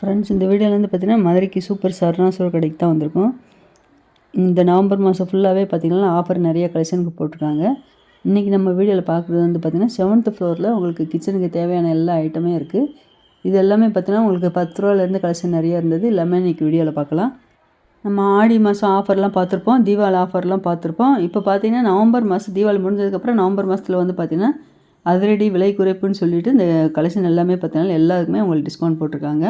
Friends இந்த வீடியோலேருந்து பார்த்தீங்கன்னா மதுரைக்கு சூப்பர் சரணா கடைக்கு தான் வந்திருக்கோம். இந்த நவம்பர் மாதம் ஃபுல்லாகவே பார்த்தீங்கன்னா ஆஃபர் நிறைய கலெக்ஷனுக்கு போட்டிருக்காங்க. இன்றைக்கி நம்ம வீடியோவில் பார்க்குறது வந்து பார்த்திங்கன்னா செவன்த் ஃப்ளோரில் உங்களுக்கு கிச்சனுக்கு தேவையான எல்லா ஐட்டமே இருக்குது இது எல்லாமே பார்த்தீங்கன்னா உங்களுக்கு பத்து ரூபாலேருந்து கலெக்ஷன் நிறைய இருந்தது. எல்லாமே இன்றைக்கி வீடியோவில் பார்க்கலாம் நம்ம ஆடி மாதம் ஆஃபர்லாம் பார்த்துருப்போம். தீபாவளி ஆஃபர்லாம் பார்த்துருப்போம். இப்போ பார்த்தீங்கன்னா நவம்பர் மாதம் தீபாவளி முடிஞ்சதுக்கப்புறம் நவம்பர் மாதத்தில் வந்து பார்த்திங்கன்னா அதிரடி விலை குறைப்புன்னு சொல்லிட்டு இந்த கலெக்ஷன் எல்லாமே பார்த்தீங்கன்னா எல்லாருக்குமே உங்களுக்கு டிஸ்கவுண்ட் போட்டிருக்காங்க.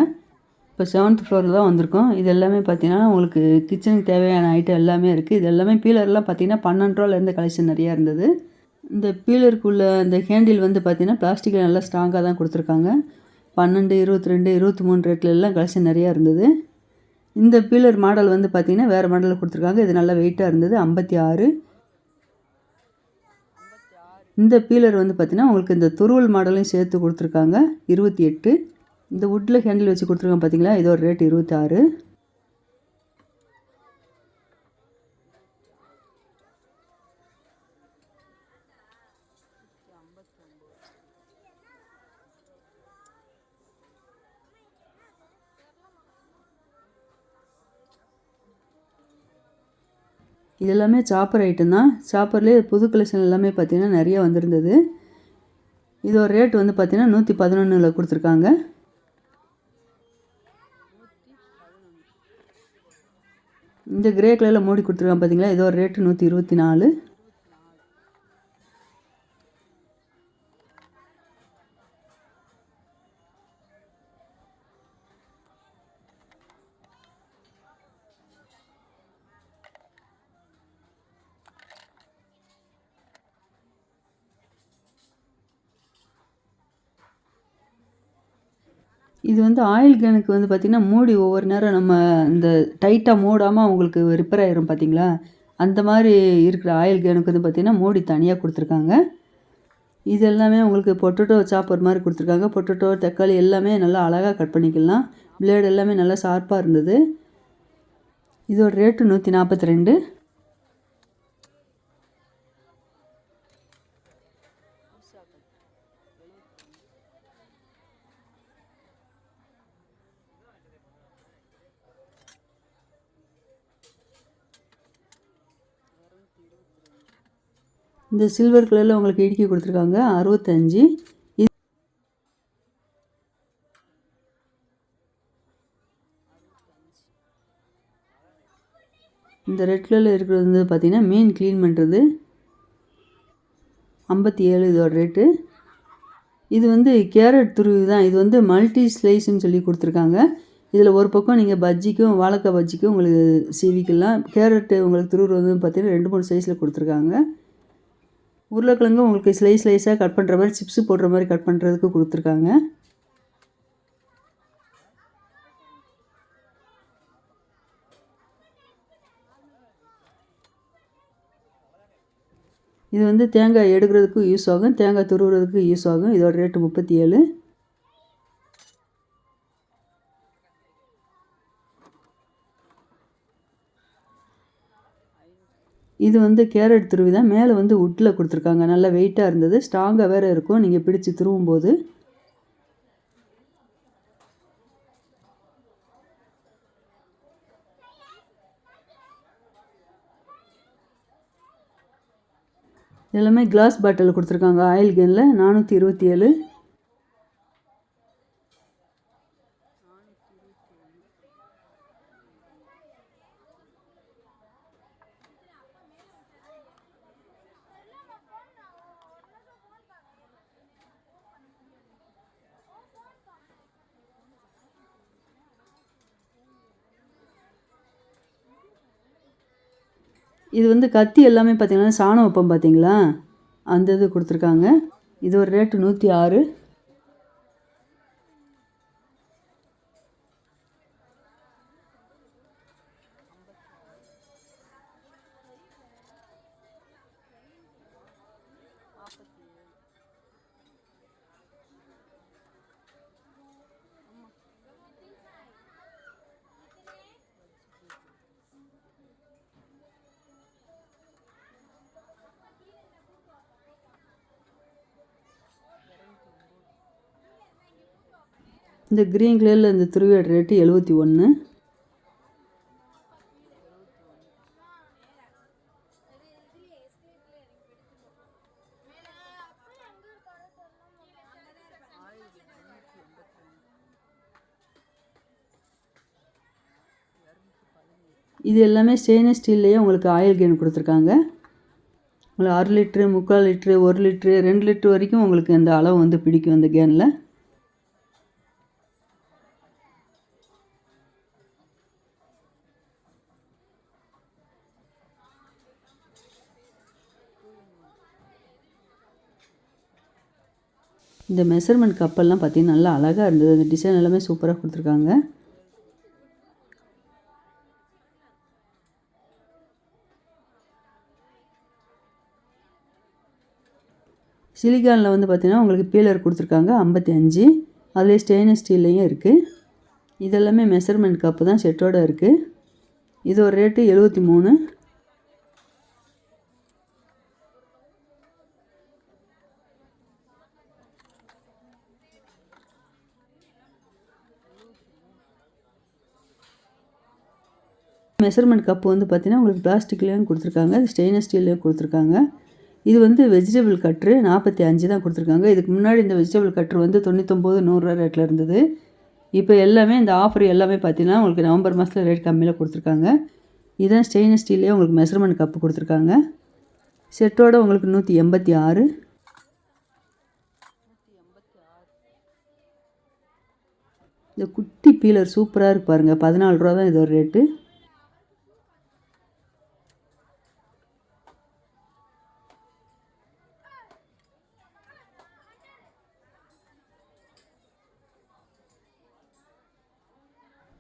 இப்போ செவன்த் ஃப்ளோரில் தான் வந்திருக்கோம். இது எல்லாமே பார்த்தீங்கன்னா உங்களுக்கு கிச்சனுக்கு தேவையான ஐட்டம் எல்லாமே இருக்குது இது எல்லாமே பீலர்லாம் பார்த்தீங்கன்னா பன்னெண்டு ரூபாலேருந்து கலெக்ஷன் நிறையா இருந்தது. இந்த பீலருக்குள்ள இந்த ஹேண்டில் வந்து பார்த்தீங்கன்னா பிளாஸ்டிக்கில் நல்லா ஸ்ட்ராங்காக தான் கொடுத்துருக்காங்க. பன்னெண்டு இருபத்தி ரெண்டு இருபத்தி மூணு ரேட்டில் எல்லாம் கலெக்ஷன் நிறையா இருந்தது. இந்த பீலர் மாடல் வந்து பார்த்தீங்கன்னா வேறு மாடலில் கொடுத்துருக்காங்க. இது நல்லா வெயிட்டாக இருந்தது ஐம்பத்தி ஆறு. இந்த பீலர் வந்து பார்த்தீங்கன்னா உங்களுக்கு இந்த துருவல் மாடலையும் சேர்த்து கொடுத்துருக்காங்க இருபத்தி எட்டு. இந்த வுட்டில் ஹேண்டில் வச்சு கொடுத்துருக்காங்க பார்த்தீங்களா இதோட ரேட் இருபத்தாறு. இதெல்லாமே இது எல்லாமே சாப்பர் ஐட்டம் தான். சாப்பர்லேயே புது கலெக்ஷன் எல்லாமே பார்த்தீங்கன்னா நிறைய வந்திருந்தது. இதோட ரேட் வந்து பார்த்திங்கன்னா நூற்றி பதினொன்றில் கொடுத்துருக்காங்க. இந்த கிரே கலரில் மூடி கொடுத்துருக்காங்க பார்த்தீங்களா இதோ ரேட்டு நூற்றி இருபத்தி நாலு. இது வந்து ஆயில் கேனுக்கு வந்து பார்த்திங்கன்னா மூடி ஒவ்வொரு நேரம் நம்ம இந்த டைட்டாக மூடாமல் அவங்களுக்கு ரிப்பேர் ஆயிரும் பார்த்தீங்களா அந்த மாதிரி இருக்கிற ஆயில் கேனுக்கு வந்து பார்த்திங்கன்னா மூடி தனியாக கொடுத்துருக்காங்க. இது எல்லாமே உங்களுக்கு பொட்டேட்டோ சாப்பர் மாதிரி கொடுத்துருக்காங்க. பொட்டேட்டோ தக்காளி எல்லாமே நல்லா அழகாக கட் பண்ணிக்கலாம். பிளேடு எல்லாமே நல்லா ஷார்ப்பாக இருந்தது. இதோட ரேட்டு நூற்றி நாற்பத்தி ரெண்டு. இந்த சில்வர் கலரில் உங்களுக்கு இடுக்கி கொடுத்துருக்காங்க. அறுபத்தஞ்சி. இந்த ரெட் கலரில் இருக்கிறது வந்து பார்த்திங்கன்னா மீன் க்ளீன் பண்ணுறது ஐம்பத்தி ஏழு இதோட ரேட்டு இது வந்து கேரட் துருவி தான். இது வந்து மல்டி ஸ்லைஸ்ன்னு சொல்லி கொடுத்துருக்காங்க. இதில் ஒரு பக்கம் நீங்கள் பஜ்ஜிக்கும் வாழைக்காய் பஜ்ஜிக்கும் உங்களுக்கு சீவிக்கலாம் கேரட்டு உங்களுக்கு துருவுறது வந்து பார்த்திங்கன்னா ரெண்டு மூணு சைஸில் கொடுத்துருக்காங்க. உருளைக்கிழங்கு உங்களுக்கு ஸ்லைஸ் ஸ்லைஸாக கட் பண்ணுற மாதிரி சிப்ஸு போடுற மாதிரி கட் பண்ணுறதுக்கு கொடுத்துருக்காங்க. இது வந்து தேங்காய் எடுக்கிறதுக்கு யூஸ் ஆகும். தேங்காய் துருவுறதுக்கு யூஸ் ஆகும். இதோட ரேட்டு முப்பத்தி ஏழு. இது வந்து கேரட் துருவி தான் மேலே வந்து உட்டில் கொடுத்துருக்காங்க. நல்லா வெயிட்டாக இருந்தது. ஸ்ட்ராங்காக வேறு இருக்கும். நீங்கள் பிடிச்சி துருவும் போது எல்லாமே கிளாஸ் பாட்டில் கொடுத்துருக்காங்க. ஆயில் கேனில் நானூற்றி இருபத்தி ஏழு. இது வந்து கத்தி எல்லாமே பார்த்தீங்கன்னா சாணம் வைப்போம் பார்த்தீங்களா? அந்த இது கொடுத்துருக்காங்க. இது ஒரு ரேட்டு நூற்றி ஆறு. இந்த க்ரீன் கலரில் இந்த துருவியோட ரேட்டு எழுபத்தி ஒன்று இது எல்லாமே ஸ்டெயின்லெஸ் ஸ்டீல்லையே உங்களுக்கு ஆயில் கேன் கொடுத்துருக்காங்க. உங்களுக்கு அரை லிட்ரு முக்கால் லிட்ரு ஒரு லிட்ரு ரெண்டு லிட்ரு வரைக்கும் உங்களுக்கு இந்த அளவு வந்து பிடிக்கும் அந்த கேனில் இந்த மெஷர்மெண்ட் கப்பெல்லாம் பார்த்தீங்கன்னா நல்லா அழகாக இருந்தது. அந்த டிசைன் எல்லாமே சூப்பராக கொடுத்துருக்காங்க. சிலிகானில் வந்து பார்த்திங்கன்னா உங்களுக்கு பீலர் கொடுத்துருக்காங்க. ஐம்பத்தி அஞ்சு. அதுலேயே ஸ்டெயின்லெஸ் ஸ்டீல்லையும் இருக்குது இதெல்லாமே மெஷர்மெண்ட் கப்பு தான் செட்டோடு இருக்குது இது ஒரு ரேட்டு எழுபத்தி மூணு. மெஷர்மெண்ட் கப்பு வந்து பார்த்திங்கன்னா உங்களுக்கு பிளாஸ்டிக்லேயும் கொடுத்துருக்காங்க. ஸ்டெயின்லெஸ் ஸ்டீல்லையும் கொடுத்துருக்காங்க. இது வந்து வெஜிடபிள் கட்ரு நாற்பத்தி அஞ்சு தான் கொடுத்துருக்காங்க. இதுக்கு முன்னாடி இந்த வெஜிடபிள் கட்ரு வந்து தொண்ணூத்தொம்பது நூறுரூவா ரேட்டில் இருந்தது. இப்போ எல்லாமே இந்த ஆஃபர் எல்லாமே பார்த்தீங்கன்னா உங்களுக்கு நவம்பர் மாதத்தில் ரேட் கம்மியில் கொடுத்துருக்காங்க. இதுதான் ஸ்டெயின்லெஸ் ஸ்டீல்லே உங்களுக்கு மெஷர்மெண்ட் கப்பு கொடுத்துருக்காங்க. செட்டோட உங்களுக்கு நூற்றி எண்பத்தி ஆறு. இந்த குட்டி பீலர் சூப்பராக இருக்கு பாருங்கள் பதினாலு ரூபா தான் இதோட ரேட்டு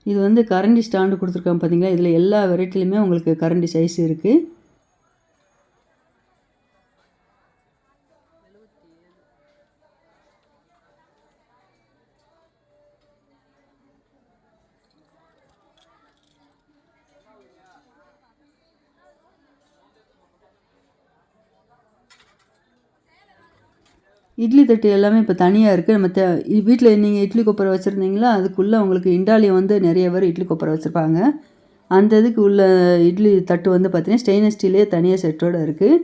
இது வந்து கரண்டி ஸ்டாண்டு கொடுத்துருக்காங்க பார்த்தீங்களா இதில் எல்லா வெரைட்டிலையுமே உங்களுக்கு கரண்டி சைஸ் இருக்குது இட்லி தட்டு எல்லாமே இப்போ தனியாக இருக்குது நம்ம வீட்டில் நீங்கள் இட்லி கொப்பரை வச்சுருந்தீங்களா? அதுக்குள்ளே உங்களுக்கு இண்டாலி வந்து நிறைய பேர் இட்லி கொப்பரை வச்சுருப்பாங்க. அந்த இதுக்கு உள்ள இட்லி தட்டு வந்து பார்த்திங்கன்னா ஸ்டெயின்லெஸ் ஸ்டீலே தனியாக செட்டோடு இருக்குது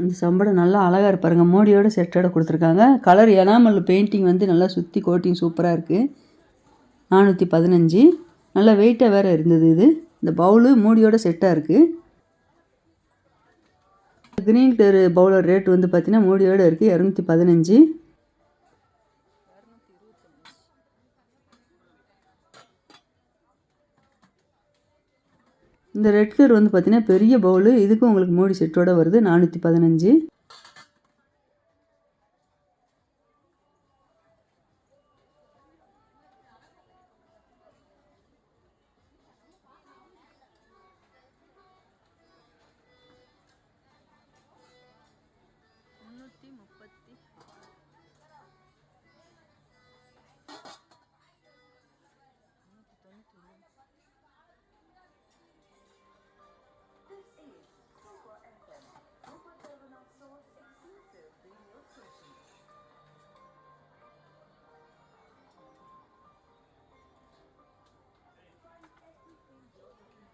இந்த சம்படம் நல்லா அழகாக இருப்பாருங்க மோடியோட செட்டோட கொடுத்துருக்காங்க. கலர் எனாமல் பெயிண்டிங் வந்து நல்லா சுற்றி கோட்டிங் சூப்பராக இருக்குது நானூற்றி பதினஞ்சு. நல்லா வெயிட்டாக வேறு இருந்தது இது. இந்த பவுலு மூடியோட செட்டாக இருக்குது க்ரீன் கலர் பவுலர் ரேட் வந்து பார்த்தீங்கன்னா மூடியோடு இருக்குது இரநூத்தி பதினஞ்சு. இந்த ரெட் கலர் வந்து பார்த்தீங்கன்னா பெரிய பவுலு இதுக்கும் உங்களுக்கு மூடி செட்டோட வருது. நானூற்றி பதினஞ்சு.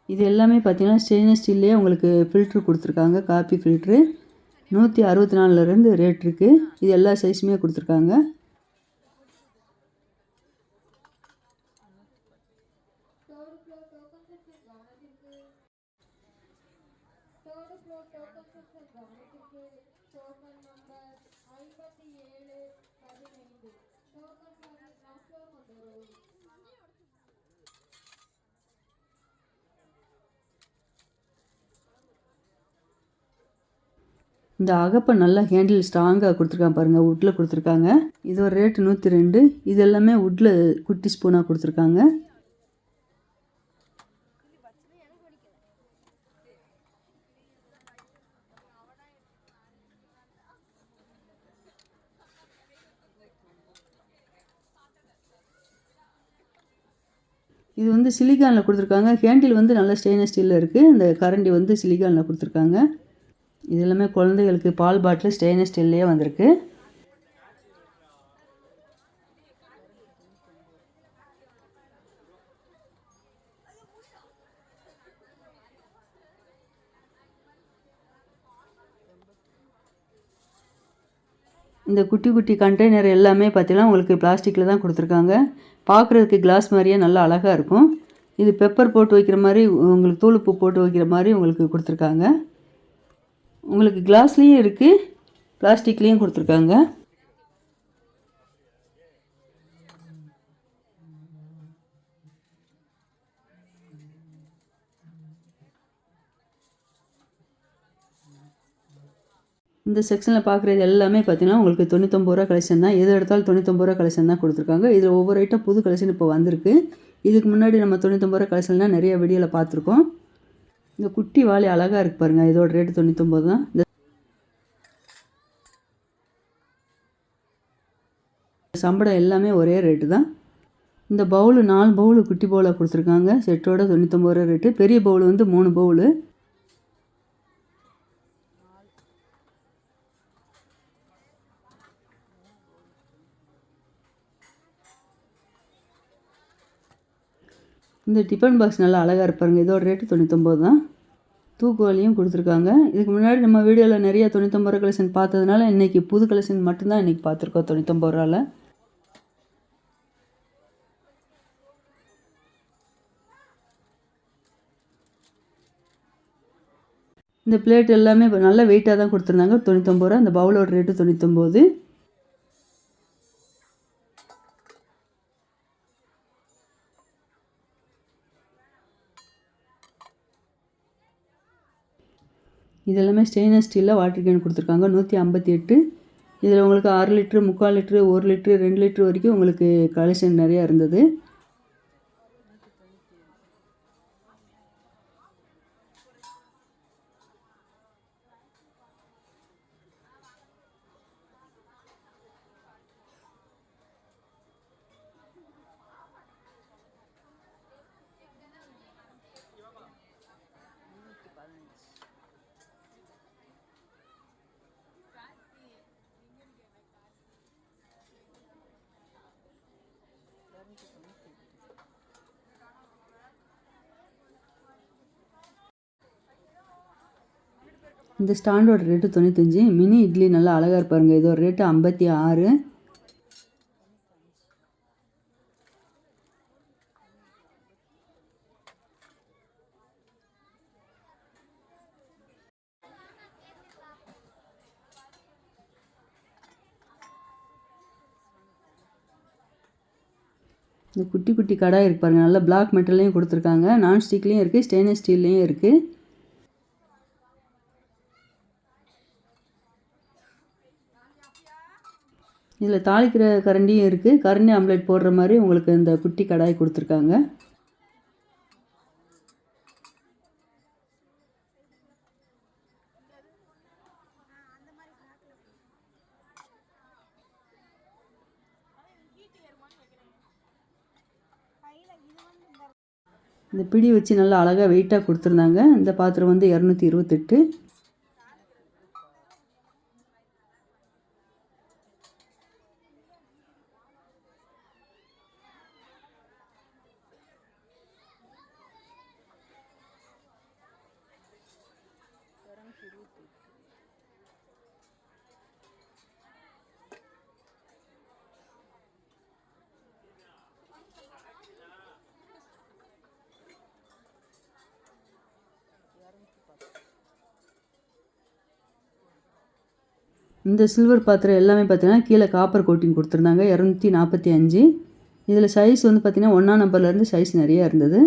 இது எல்லாமே பார்த்தீங்கன்னா ஸ்டெயின்லெஸ் ஸ்டீல்லே உங்களுக்கு ஃபில்ட்ரு கொடுத்துருக்காங்க காப்பி ஃபில்ட்ரு நூற்றி அறுபத்தி நாலுலேருந்து ரேட் இருக்குது இது எல்லா சைஸுமே கொடுத்துருக்காங்க. இந்த அகப்பை நல்லா ஹேண்டில் ஸ்ட்ராங்காக கொடுத்துருக்காங்க பாருங்கள் வுட்டில் கொடுத்துருக்காங்க. இது ஒரு ரேட்டு நூற்றி ரெண்டு. இது எல்லாமே வுட்டில் குட்டி ஸ்பூனாக கொடுத்துருக்காங்க. இது வந்து சிலிகானில் கொடுத்துருக்காங்க. ஹேண்டில் வந்து நல்லா ஸ்டெயின்லெஸ் ஸ்டீலில் இருக்குது இந்த கரண்டி வந்து சிலிகானில் கொடுத்துருக்காங்க. இது எல்லாமே குழந்தைகளுக்கு பால் பாட்டில் ஸ்டெயின்லெஸ் ஸ்டீல்லையே வந்திருக்கு. இந்த குட்டி குட்டி கண்டெய்னர் எல்லாமே பார்த்தீங்கன்னா உங்களுக்கு பிளாஸ்டிக்கில் தான் கொடுத்துருக்காங்க. பார்க்குறதுக்கு கிளாஸ் மாதிரியே நல்லா அழகாக இருக்கும். இது பெப்பர் போட்டு வைக்கிற மாதிரி உங்களுக்கு தூளுப்பு போட்டு வைக்கிற மாதிரி உங்களுக்கு கொடுத்துருக்காங்க. உங்களுக்கு கிளாஸ்லேயும் இருக்குது பிளாஸ்டிக்லேயும் கொடுத்துருக்காங்க. இந்த செக்ஷனில் பார்க்குறது எல்லாமே பார்த்தீங்கன்னா உங்களுக்கு தொண்ணூத்தொம்பது ரூபா கலெக்ஷன் தான். எது எடுத்தாலும் தொண்ணூத்தொம்பது ரூபா கலெக்ஷன் தான் கொடுத்துருக்காங்க. இதில் ஒவ்வொரு ஐட்டம் புது கலெக்ஷன் இப்போ வந்திருக்கு. இதுக்கு முன்னாடி நம்ம தொண்ணூத்தொம்பது ரூபா கலெக்ஷன்லாம் நிறைய வீடியோவில் பார்த்துருக்கோம். இந்த குட்டி வாளி அழகாக இருக்கு பாருங்கள் இதோட ரேட்டு தொண்ணூத்தொம்பது தான் இந்த சம்படம் எல்லாமே ஒரே ரேட்டு தான். இந்த பவுலு நாலு பவுலு குட்டி பவுலாக கொடுத்துருக்காங்க. செட்டோட தொண்ணூத்தொம்பது ரூபா ரேட்டு பெரிய பவுல் வந்து மூணு பவுலு இந்த டிஃபன் பாக்ஸ் நல்லா அழகாக இருப்பாருங்க இதோட ரேட்டு தொண்ணூத்தொம்பது தான். தூக்குவாளியும் கொடுத்துருக்காங்க. இதுக்கு முன்னாடி நம்ம வீடியோவில் நிறைய தொண்ணூத்தொம்பது ரூபா கலெக்ஷன் பார்த்ததுனால இன்றைக்கி புது கலெக்ஷன் மட்டும்தான் இன்றைக்கி பார்த்துருக்கோம் தொண்ணூத்தொம்பது ரூபாவில் இந்த பிளேட் எல்லாமே நல்ல வெயிட்டாக தான் கொடுத்துருந்தாங்க. தொண்ணூத்தொம்பது ரூபா. இந்த பவுலோட ரேட்டு தொண்ணூத்தொம்பது இது எல்லாமே ஸ்டெயின்லெஸ் ஸ்டீலில் வாட்டர் கேன் கொடுத்துருக்காங்க. நூற்றி ஐம்பத்தி எட்டு. இதில் உங்களுக்கு ஆறு லிட்ரு முக்கால் லிட்ரு ஒரு லிட்ரு ரெண்டு லிட்ரு வரைக்கும் உங்களுக்கு கலெக்ஷன் நிறையா இருந்தது. இந்த ஸ்டாண்டோட ரேட்டு தொண்ணூத்தஞ்சு. மினி இட்லி நல்லா அழகாக இருப்பாருங்க இதோட ரேட்டு ஐம்பத்தி ஆறு. இந்த குட்டி குட்டி கடாய் இருக்கு நல்லா பிளாக் மெட்டல்லையும் கொடுத்துருக்காங்க. நான் ஸ்டிக்லேயும் இருக்குது ஸ்டெயின்லெஸ் ஸ்டீல்லையும் இருக்குது இதில் தாளிக்கிற கரண்டியும் இருக்குது கரண்டி ஆம்லேட் போடுற மாதிரி உங்களுக்கு இந்த குட்டி கடாய் கொடுத்துருக்காங்க. இந்த பிடி வச்சு நல்லா அழகாக வெயிட்டாக கொடுத்துருந்தாங்க. இந்த பாத்திரம் வந்து இரநூத்தி இருபத்தெட்டு. இந்த சில்வர் பாத்திரம் எல்லாமே பார்த்தீங்கன்னா கீழே காப்பர் கோட்டிங் கொடுத்துருந்தாங்க. இரநூத்தி நாற்பத்தி அஞ்சு. இதில் சைஸ் வந்து பார்த்திங்கன்னா ஒன்றாம் நம்பர்லேருந்து சைஸ் நிறையா இருந்தது.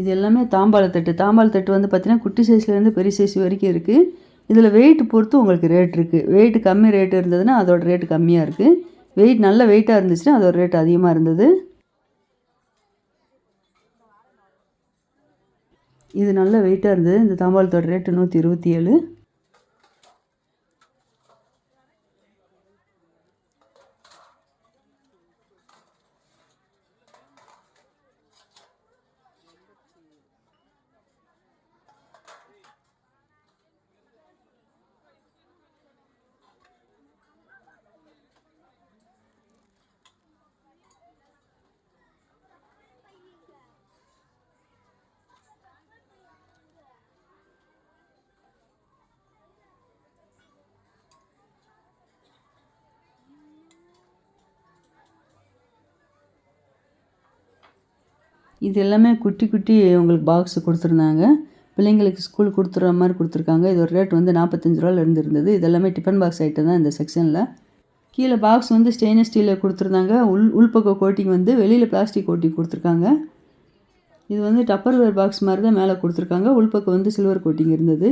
இது எல்லாமே தாம்பாளத்தட்டு தாம்பாளத்தட்டு வந்து பார்த்திங்கன்னா குட்டி சைஸ்லேருந்து பெரிய சைஸ் வரைக்கும் இருக்குது இதில் வெயிட் பொறுத்து உங்களுக்கு ரேட் இருக்குது வெயிட் கம்மி ரேட் இருந்ததுன்னா அதோட ரேட் கம்மியாக இருக்குது வெயிட் நல்ல வெயிட்டாக இருந்துச்சுன்னா அதோட ரேட் அதிகமாக இருந்தது. இது நல்ல வெயிட்டாக இருந்தது. இந்த தாம்பாளத்தோட ரேட்டு நூற்றி இருபத்தி ஏழு. இது எல்லாமே குட்டி குட்டி உங்களுக்கு பாக்ஸ் கொடுத்துருந்தாங்க. பிள்ளைங்களுக்கு ஸ்கூல் கொடுத்துட்ற மாதிரி கொடுத்துருக்காங்க. இது ஒரு ரேட் வந்து நாற்பத்தஞ்சு ரூபால இருந்திருந்தது இது எல்லாமே டிஃபன் பாக்ஸ் ஐட்டம் தான் இந்த செக்ஷனில் கீழே பாக்ஸ் வந்து ஸ்டெயின்லெஸ் ஸ்டீலில் கொடுத்துருந்தாங்க. உள் உள்பக்க கோட்டிங் வந்து வெளியில் பிளாஸ்டிக் கோட்டிங் கொடுத்துருக்காங்க. இது வந்து டப்பர்வேர் பாக்ஸ் மாதிரி தான் மேலே கொடுத்துருக்காங்க. உள்பக்கம் வந்து சில்வர் கோட்டிங் இருந்தது.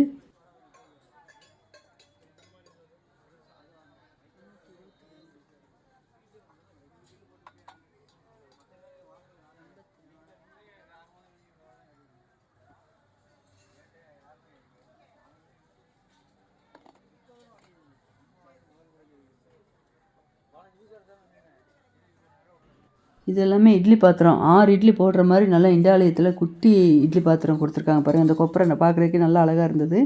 இது எல்லாமே இட்லி பாத்திரம். ஆறு இட்லி போடுற மாதிரி நல்லா இண்டாலயத்தில் குட்டி இட்லி பாத்திரம் கொடுத்துருக்காங்க பாருங்கள் அந்த கொப்பரை நான் பார்க்குறதுக்கே நல்லா அழகாக இருந்தது.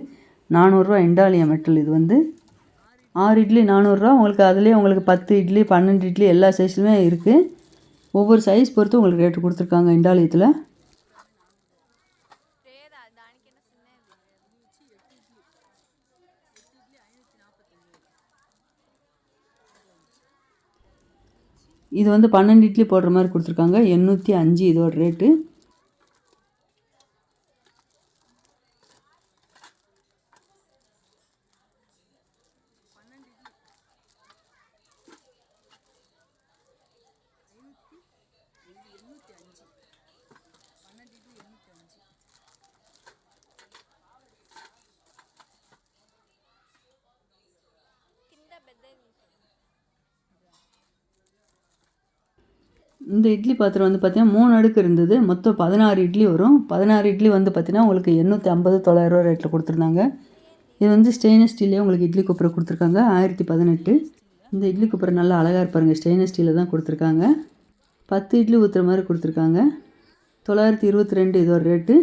நானூறுரூவா இண்டாலியம் மெட்டல் இது வந்து. ஆறு இட்லி நானூறுரூவா உங்களுக்கு அதுலேயே உங்களுக்கு பத்து இட்லி பன்னெண்டு இட்லி எல்லா சைஸ்லையுமே இருக்குது ஒவ்வொரு சைஸ் பொறுத்து உங்களுக்கு ரேட்டு கொடுத்துருக்காங்க இண்டாலியத்தில். இது வந்து பன்னெண்டு இட்லி போடுற மாதிரி கொடுத்துருக்காங்க. எண்ணூற்றி அஞ்சு இதோட ரேட்டு இந்த இட்லி பாத்திரம் வந்து பார்த்தீங்கன்னா மூணு அடுக்கு இருந்தது. மொத்தம் பதினாறு இட்லி வரும். பதினாறு இட்லி வந்து பார்த்தீங்கன்னா உங்களுக்கு எண்ணூற்றி ஐம்பது தொள்ளாயிரரூவா ரேட்டில் கொடுத்துருந்தாங்க. இது வந்து ஸ்டெயின்லெஸ் ஸ்டீல்லே உங்களுக்கு இட்லி குப்பரை கொடுத்துருக்காங்க. ஆயிரத்தி பதினெட்டு இந்த இட்லி குப்பரை நல்லா அழகாக இருப்பாருங்க ஸ்டெயின்லெஸ் ஸ்டீலில் தான் கொடுத்துருக்காங்க. பத்து இட்லி ஊற்றுற மாதிரி கொடுத்துருக்காங்க. தொள்ளாயிரத்தி இருபத்தி ரெண்டு இதோட ரேட்டு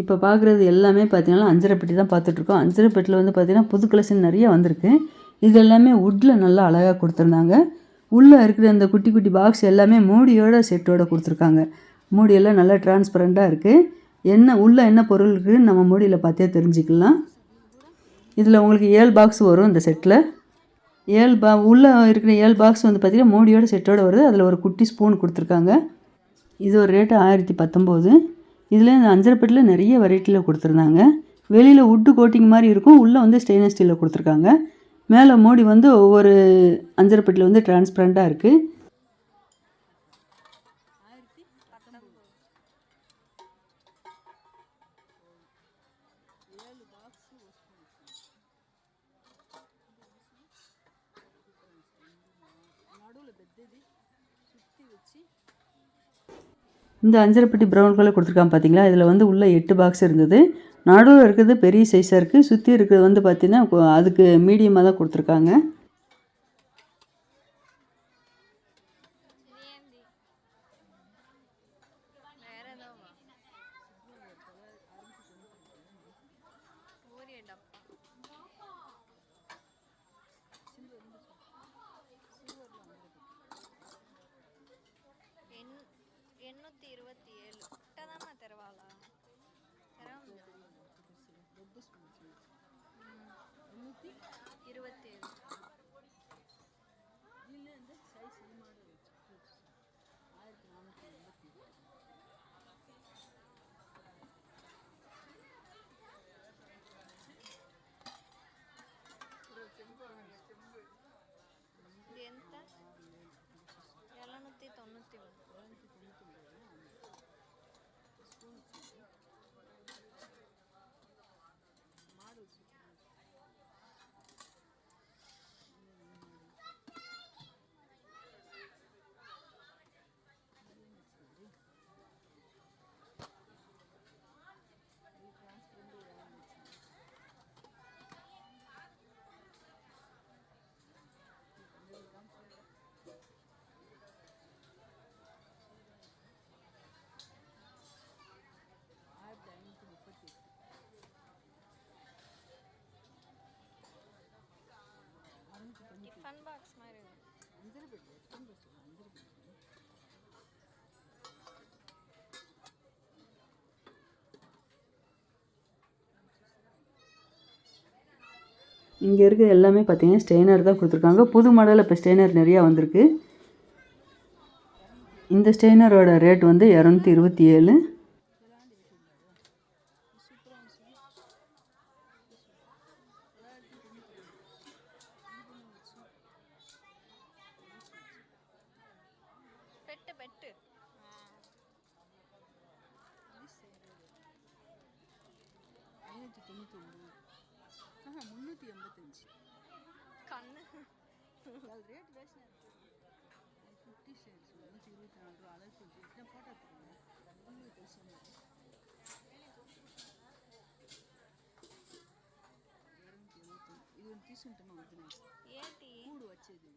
இப்போ பார்க்குறது எல்லாமே பார்த்தீங்கன்னா அஞ்சரைப்பெட்டி தான் பார்த்துட்ருக்கோம் அஞ்சரைப்பெட்டியில் வந்து பார்த்திங்கன்னா புது கலெக்ஷன் நிறைய வந்திருக்கு. இது எல்லாமே வுட்டில் நல்லா அழகாக கொடுத்துருந்தாங்க. உள்ளே இருக்கிற அந்த குட்டி குட்டி பாக்ஸ் எல்லாமே மூடியோட செட்டோட கொடுத்துருக்காங்க. மூடியெல்லாம் நல்லா டிரான்ஸ்பரண்ட்டாக இருக்குது என்ன உள்ளே என்ன பொருள் இருக்குதுன்னு நம்ம மூடியில் பார்த்தே தெரிஞ்சுக்கலாம். இதில் உங்களுக்கு ஏழு பாக்ஸ் வரும் இந்த செட்டில் ஏழு பா உள்ளே இருக்கிற ஏழு பாக்ஸ் வந்து பார்த்திங்கன்னா மூடியோட செட்டோடு வருது. அதில் ஒரு குட்டி ஸ்பூன் கொடுத்துருக்காங்க. இது ஒரு ரேட்டு ஆயிரத்தி பத்தொம்போது. இதில் இந்த அஞ்சரைப்பட்டில் நிறைய வெரைட்டியில் கொடுத்துருந்தாங்க. வெளியில் உட்டு கோட்டிங் மாதிரி இருக்கும் உள்ளே வந்து ஸ்டெயின்லெஸ் ஸ்டீலில் கொடுத்துருக்காங்க. மேலே மோடி வந்து ஒவ்வொரு அஞ்சரைப்பட்டில் வந்து டிரான்ஸ்பரண்ட்டாக இருக்குது இந்த அஞ்சரைப்பட்டி ப்ரௌன் கலர் கொடுத்துருக்காங்க பார்த்தீங்களா இதில் வந்து உள்ள எட்டு பாக்ஸ் இருந்தது. நடுவில் இருக்கிறது பெரிய சைஸாக இருக்குது சுற்றி இருக்கிறது வந்து பார்த்தீங்கன்னா அதுக்கு மீடியமாக தான் கொடுத்துருக்காங்க. பீஸ் நூற்றி இருபத்தேழு இதில் வந்து சைஸ் இது மாதிரி வச்சு ஆயிரத்தி நானூற்றி இங்கே இருக்கிற எல்லாமே பார்த்தீங்கன்னா ஸ்டெய்னர் தான் கொடுத்துருக்காங்க. புது மாடலில் இப்போ ஸ்டெய்னர் நிறையா வந்திருக்கு. இந்த ஸ்டெய்னரோட ரேட் வந்து இரநூத்தி இருபத்தி ஏழு. பெட்டு பெட்டு முந்நூற்றி எண்பத்தஞ்சு. கண்ணு. ரேட் பேசினா ஃபிஃப்டி ஷேட்ஸ் நூற்றி இருபத்தி நாலு ரூபா. அளவு கொஞ்சம் இத்தனை போட்டோ போடுங்க உங்களுக்கு விஷயம் இரநூத்தி எழுபத்தி இது ஒரு டீசெண்டான வருதுண்ணா கூடு வச்சது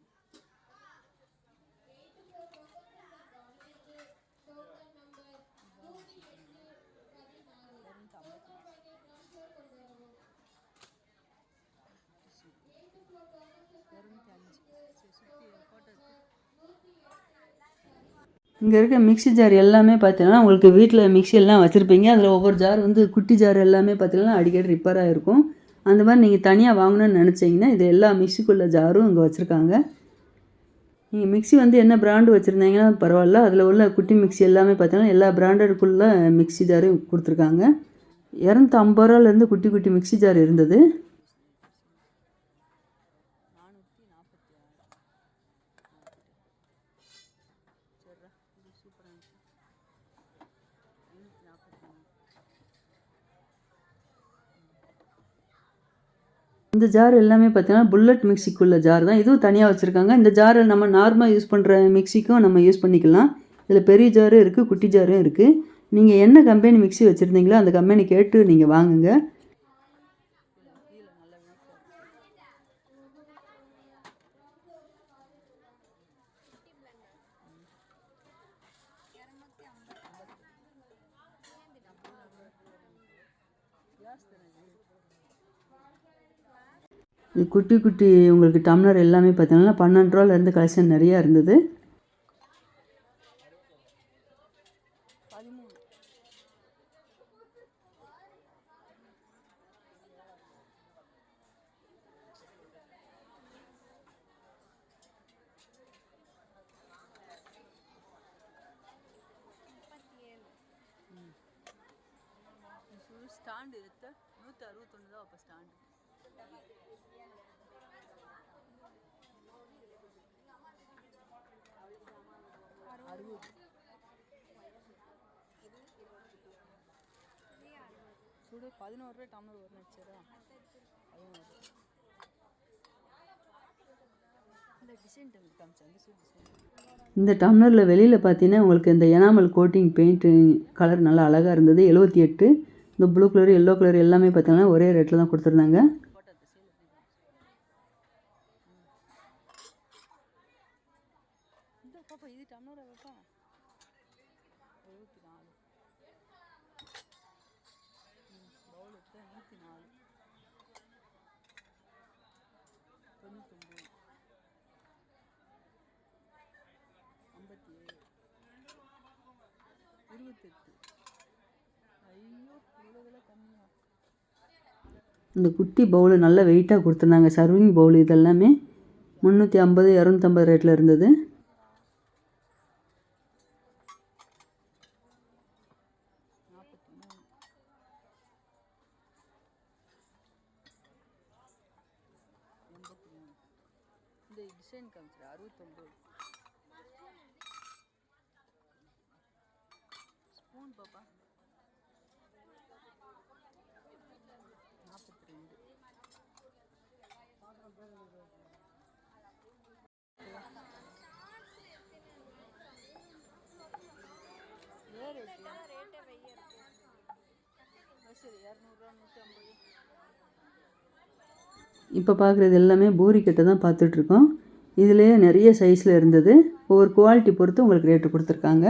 இங்கே இருக்க மிக்ஸி ஜார் எல்லாமே பார்த்தீங்கன்னா உங்களுக்கு வீட்டில் மிக்ஸி எல்லாம் வச்சுருப்பீங்க. அதில் ஒவ்வொரு ஜார் வந்து குட்டி ஜார் எல்லாமே பார்த்தீங்கன்னா அடிக்கடி ரிப்பேர் ஆகிருக்கும் அந்த மாதிரி நீங்கள் தனியாக வாங்கணும்னு நினச்சிங்கன்னா இது எல்லா மிக்சிக்குள்ள ஜாரும் இங்கே வச்சுருக்காங்க. நீங்கள் மிக்ஸி வந்து என்ன பிராண்டு வச்சுருந்தீங்கன்னா பரவாயில்ல. அதில் உள்ள குட்டி மிக்ஸி எல்லாமே பார்த்தீங்கன்னா எல்லா பிராண்டடுக்குள்ளே மிக்ஸி ஜாரும் கொடுத்துருக்காங்க. இரநூத்தம்பது ரூபாலேருந்து குட்டி குட்டி மிக்ஸி ஜார் இருந்தது நானூற்றி நாற்பத்தி ஆறு சரிடா இது சூப்பராக இருந்துச்சு ஐநூற்றி நாற்பத்தி மூணு இந்த ஜார் எல்லாமே பார்த்தீங்கன்னா புல்லட் மிக்சிக்குள்ள ஜார் தான். இதுவும் தனியாக வச்சுருக்காங்க. இந்த ஜாரை நம்ம நார்மலாக யூஸ் பண்ணுற மிக்சிக்கும் நம்ம யூஸ் பண்ணிக்கலாம். இதில் பெரிய ஜாரும் இருக்குது குட்டி ஜாரும் இருக்குது நீங்கள் என்ன கம்பெனி மிக்ஸி வச்சுருந்தீங்களோ அந்த கம்பெனி கேட்டு நீங்கள் வாங்குங்க கீழே நல்லா வெயிட்டாக கிளாஸ் தானே இது இது குட்டி குட்டி உங்களுக்கு டம்ளர் எல்லாமே பார்த்தீங்கன்னா பன்னெண்டு ரூபாலேருந்து கலெக்ஷன் நிறையா இருந்தது. ஸ்டாண்டு எடுத்த நூற்றி அறுபத்தொன்று தான் அப்போ ஸ்டாண்டு. அறுபது சுடு பதினோரு ரூபாய் டம்ளர் ஒரு நினச்சரா பதினோரு இந்த இந்த டம்ளரில் வெளியில் பார்த்தீங்கன்னா உங்களுக்கு இந்த எனாமல் கோட்டிங் பெயிண்ட்டு கலர் நல்லா அழகாக இருந்தது. எழுபத்தி எட்டு இந்த ப்ளூ கலர் எல்லோ கலர் எல்லாமே பார்த்தீங்கன்னா ஒரே ரேட்டில் தான் கொடுத்துருந்தாங்க போட்டோ அந்த சேல் இந்த பாப்பா இது டம்ளர் வைப்பா எழுபத்தி நாலு பவுல் எடுத்தா நூற்றி நாலு தொண்ணூத்தொம்பது ஐம்பத்தி ஏழு ஐயோ இவ்வளோ விலை இந்த குட்டி பவுலு நல்லா வெயிட்டாக கொடுத்துருந்தாங்க. சர்விங் பவுல் இதெல்லாமே முந்நூற்றி ஐம்பது இரநூத்தம்பது ரேட்டில் இருந்தது நாற்பத்தி மூணு எண்பத்தி மூணு இந்த டிசைன் காமிச்சிரு அறுபத்தொம்பது ஸ்பூன் பாப்பா நாற்பத்தி ரெண்டு வேறு ரேட்டே வெய்ய இருக்கு சரி இரநூறுவா நூற்றி ஐம்பது இப்போ பார்க்குறது எல்லாமே பூரிக்கட்டை தான் பார்த்துட்ருக்கோம். இதுலேயே நிறைய சைஸில் இருந்தது. ஒவ்வொரு குவாலிட்டி பொறுத்து உங்களுக்கு ரேட்டு கொடுத்துருக்காங்க.